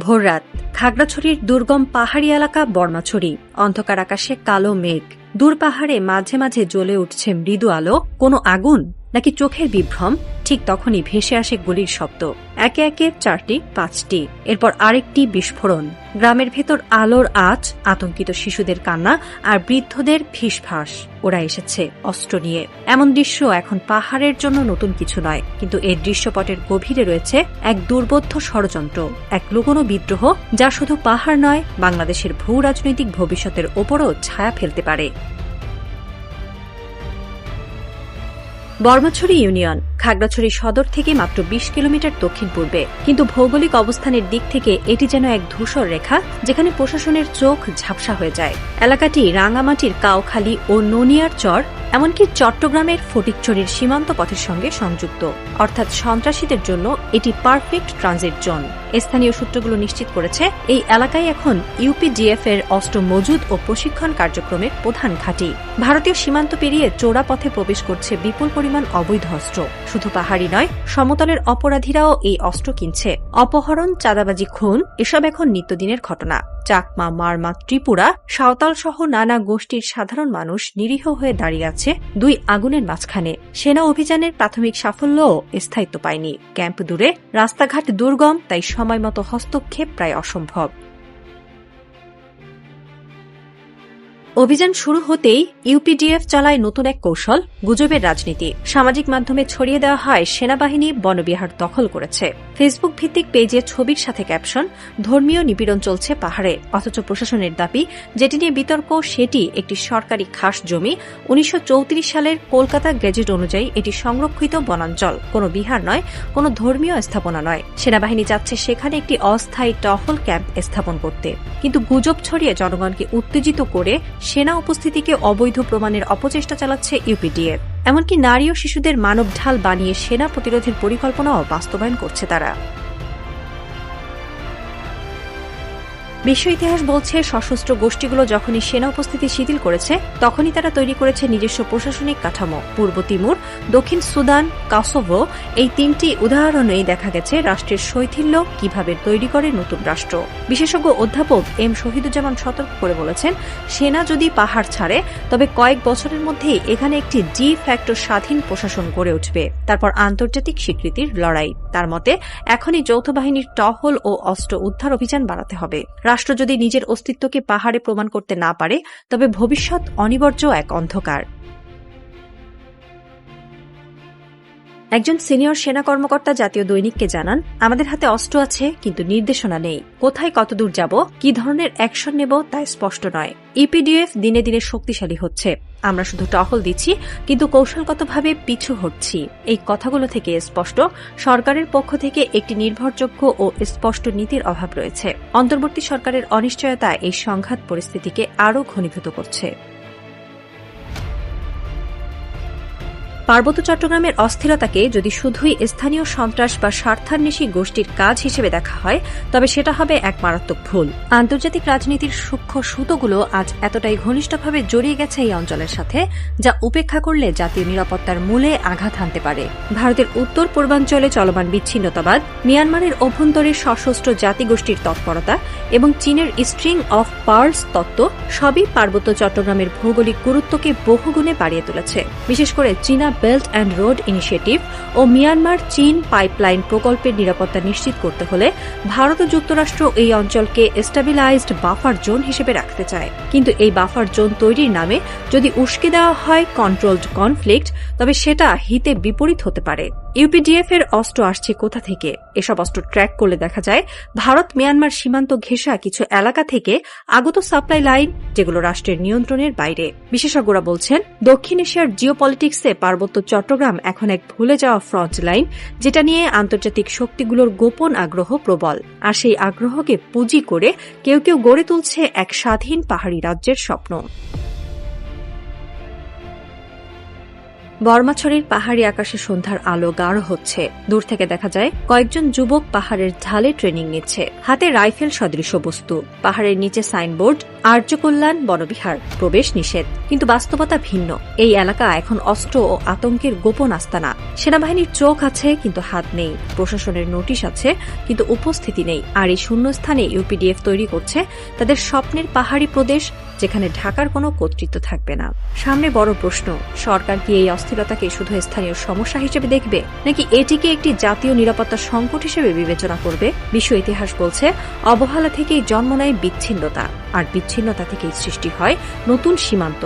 ভোররাত, খাগড়াছড়ির দুর্গম পাহাড়ি এলাকা বর্মাছড়ি। অন্ধকার আকাশে কালো মেঘ। দূর পাহাড়ে মাঝে মাঝে জ্বলে উঠছে মৃদু আলো। কোনো আগুন? নাকি চোখের বিভ্রম, ঠিক তখনই ভেসে আসে গুলির শব্দ। একে একে চারটি, পাঁচটি, এরপর আরেকটি বিস্ফোরণ। গ্রামের ভেতর আলোর আঁচ, আতঙ্কিত শিশুদের কান্না আর বৃদ্ধদের ফিসফাস। ওরা এসেছে অস্ত্র নিয়ে। এমন দৃশ্য এখন পাহাড়ের জন্য নতুন কিছু নয়, কিন্তু এর দৃশ্যপটের গভীরে রয়েছে এক দুর্বোধ্য ষড়যন্ত্র, এক লুকোনো বিদ্রোহ যা শুধু পাহাড় নয়, বাংলাদেশের ভূ রাজনৈতিক ভবিষ্যতের ওপরও ছায়া ফেলতে পারে। বর্মাছড়ি ইউনিয়ন। খাগড়াছড়ি সদর থেকে মাত্র বিশ কিলোমিটার দক্ষিণ পূর্বে। কিন্তু ভৌগোলিক অবস্থানের দিক থেকে এটি যেন এক ধূসর রেখা, যেখানে প্রশাসনের চোখ ঝাপসা হয়ে যায়। এলাকাটি রাঙামাটির কাউখালী ও ননিয়ার চর, এমনকি চট্টগ্রামের ফটিকচুরির সীমান্ত পথের সঙ্গে সংযুক্ত। অর্থাৎ সন্ত্রাসীদের জন্য এটি পারফেক্ট ট্রানজিট জোন। স্থানীয় সূত্রগুলো নিশ্চিত করেছে, এই এলাকায় এখন ইউপিডিএফ এর অস্ত্র মজুদ ও প্রশিক্ষণ কার্যক্রমের প্রধান ঘাঁটি। ভারতীয় সীমান্ত পেরিয়ে চোরা পথে প্রবেশ করছে বিপুল পরিমাণ অবৈধ অস্ত্র। শুধু পাহাড়ি নয়, সমতলের অপরাধীরাও এই অস্ত্র কিনছে। অপহরণ, চাঁদাবাজি, খুন, এসব এখন নিত্যদিনের ঘটনা। চাকমা, মারমা, ত্রিপুরা, সাঁওতাল সহ নানা গোষ্ঠীর সাধারণ মানুষ নিরীহ হয়ে দাঁড়িয়ে আছে দুই আগুনের মাঝখানে। সেনা অভিযানের প্রাথমিক সাফল্যও স্থায়িত্ব পায়নি। ক্যাম্প দূরে, রাস্তাঘাট দুর্গম, তাই সময়মতো হস্তক্ষেপ প্রায় অসম্ভব। অভিযান শুরু হতেই ইউপিডিএফ চালায় নতুন এক কৌশল, গুজবের রাজনীতি। সামাজিক মাধ্যমে ছড়িয়ে দেওয়া হয় সেনাবাহিনী বনবিহার দখল করেছে। ফেসবুক ভিত্তিক পেজে ছবির সাথে ক্যাপশন ধর্মীয় নিপীড়ন চলছে পাহাড়ে। অথচ প্রশাসনের দাবি, যেটি নিয়ে বিতর্ক, সেটি একটি সরকারি খাস জমি। উনিশশো চৌত্রিশ সালের কলকাতা গেজেট অনুযায়ী এটি সংরক্ষিত বনাঞ্চল। কোনো বিহার নয়, কোনো ধর্মীয় স্থাপনা নয়। সেনাবাহিনী চাচ্ছে সেখানে একটি অস্থায়ী টহল ক্যাম্প স্থাপন করতে। কিন্তু গুজব ছড়িয়ে জনগণকে উত্তেজিত করে সেনা উপস্থিতিকে অবৈধ প্রমাণের অপচেষ্টা চালাচ্ছে ইউপিডিএফ। এমনকি নারী ও শিশুদের মানব ঢাল বানিয়ে সেনা প্রতিরোধের পরিকল্পনাও বাস্তবায়ন করছে তারা। বিশ্ব ইতিহাস বলছে, সশস্ত্র গোষ্ঠীগুলো যখনই সেনা উপস্থিতি শিথিল করেছে, তখনই তারা তৈরি করেছে নিজস্ব প্রশাসনিক কাঠামো। পূর্ব তিমুর, দক্ষিণ সুদান, কাসোভো এই তিনটি উদাহরণেই দেখা গেছে রাষ্ট্রের শৈথিল্য, কীভাবে তৈরি করে নতুন রাষ্ট্র। বিশেষজ্ঞ অধ্যাপক এম শহীদুজ্জামান সতর্ক করে বলেছেন, সেনা যদি পাহাড় ছাড়ে, তবে কয়েক বছরের মধ্যেই এখানে একটি ডি ফ্যাক্টর স্বাধীন প্রশাসন গড়ে উঠবে। তারপর আন্তর্জাতিক স্বীকৃতির লড়াই। তার মতে, এখনই যৌথ বাহিনীর টহল ও অস্ত্র উদ্ধার অভিযান বাড়াতে হবে। রাষ্ট্র যদি নিজের অস্তিত্বকে পাহাড়ে প্রমাণ করতে না পারে, তবে ভবিষ্যৎ অনিবার্য এক অন্ধকার। একজন সিনিয়র সেনা কর্মকর্তা জাতীয় দৈনিককে জানান, আমাদের হাতে অস্ত্র আছে, কিন্তু নির্দেশনা নেই। কোথায় কতদূর যাব? কি ধরনের অ্যাকশন নেব তা স্পষ্ট নয়। ইপিডিএফ দিনে দিনে শক্তিশালী হচ্ছে। আমরা শুধু টহল দিচ্ছি, কিন্তু কৌশলগতভাবে পিছু হটছি। এই কথাগুলো থেকে স্পষ্ট, সরকারের পক্ষ থেকে একটি নির্ভরযোগ্য ও স্পষ্ট নীতির অভাব রয়েছে। অন্তর্বর্তী সরকারের অনিশ্চয়তা এই সংঘাত পরিস্থিতিকে আরও ঘনীভূত করছে। পার্বত্য চট্টগ্রামের অস্থিরতাকে যদি শুধুই স্থানীয় সন্ত্রাস বা স্বার্থান্বেষী গোষ্ঠীর কাজ হিসেবে দেখা হয়, তবে সেটা হবে এক মারাত্মক ভুল। আন্তর্জাতিক রাজনীতির সূক্ষ্ম সুতোগুলো আজ এতটাই ঘনিষ্ঠভাবে জড়িয়ে গেছে এই অঞ্চলের সাথে, যা উপেক্ষা করলে জাতীয় নিরাপত্তার মূলে আঘাত হানতে পারে। ভারতের উত্তর পূর্বাঞ্চলে চলমান বিচ্ছিন্নতাবাদ, মিয়ানমারের অভ্যন্তরে সশস্ত্র জাতিগোষ্ঠীর তৎপরতা এবং চীনের স্ট্রিং অফ পার্লস তত্ত্ব সবই পার্বত্য চট্টগ্রামের ভৌগোলিক গুরুত্বকে বহুগুণে বাড়িয়ে তুলেছে। বিশেষ করে চীনা বেল্ট অ্যান্ড রোড ইনিশিয়েটিভ ও মিয়ানমার চীন পাইপলাইন প্রকল্পের নিরাপত্তা নিশ্চিত করতে হলে ভারত ও যুক্তরাষ্ট্র এই অঞ্চলকে স্টাবিলাইজড বাফার জোন হিসেবে রাখতে চায়। কিন্তু এই বাফার জোন তৈরির নামে যদি উস্কে দেওয়া হয় কন্ট্রোলড কনফ্লিক্ট তবে সেটা হিতে বিপরীত হতে পারে। ইউপিডিএফ এর অস্ত্র আসছে কোথা থেকে? এসব অস্ত্র ট্র্যাক করলে দেখা যায়, ভারত, মিয়ানমার সীমান্ত ঘেঁষা কিছু এলাকা থেকে আগত সাপ্লাই লাইন, যেগুলো রাষ্ট্রের নিয়ন্ত্রণের বাইরে। বিশেষজ্ঞরা বলছেন, দক্ষিণ এশিয়ার জিওপলিটিক্সে পার্বত্য চট্টগ্রাম এখন এক ভুলে যাওয়া ফ্রন্ট লাইন, যেটা নিয়ে আন্তর্জাতিক শক্তিগুলোর গোপন আগ্রহ প্রবল। আর সেই আগ্রহকে পুঁজি করে কেউ কেউ গড়ে তুলছে এক স্বাধীন পাহাড়ি রাজ্যের স্বপ্ন। বর্মাছড়ির পাহাড়ি আকাশে সন্ধ্যার আলো গাঢ় হচ্ছে। দূর থেকে দেখা যায়, কয়েকজন যুবক পাহাড়ের ঢালে ট্রেনিং নিচ্ছে। হাতে রাইফেল সদৃশ বস্তু। পাহাড়ের নিচে সাইনবোর্ড, আর্য কল্যাণ, বনবিহার। প্রবেশ নিষেধ। কিন্তু বাস্তবতা ভিন্ন। এই এলাকা এখন অস্ত্র ও আতঙ্কের গোপন আস্তানা। সেনাবাহিনীর চোখ আছে, কিন্তু হাত নেই। প্রশাসনের নোটিশ আছে, কিন্তু উপস্থিতি নেই। আর এই শূন্যস্থানে ইউপিডিএফ তৈরি করছে তাদের স্বপ্নের পাহাড়ি প্রদেশ, যেখানে ঢাকার কোনো কর্তৃত্ব থাকবে না। সামনে বড় প্রশ্ন, সরকার কি এই অস্থিরতাকে শুধু স্থানীয় সমস্যা হিসেবে দেখবে, নাকি এটিকে একটি জাতীয় নিরাপত্তা সংকট হিসেবে বিবেচনা করবে? বিশ্ব ইতিহাস বলছে, অবহেলা থেকেই জন্ম নেয় বিচ্ছিন্নতা। আর বিচ্ছিন্নতা থেকেই সৃষ্টি হয় নতুন সীমান্ত।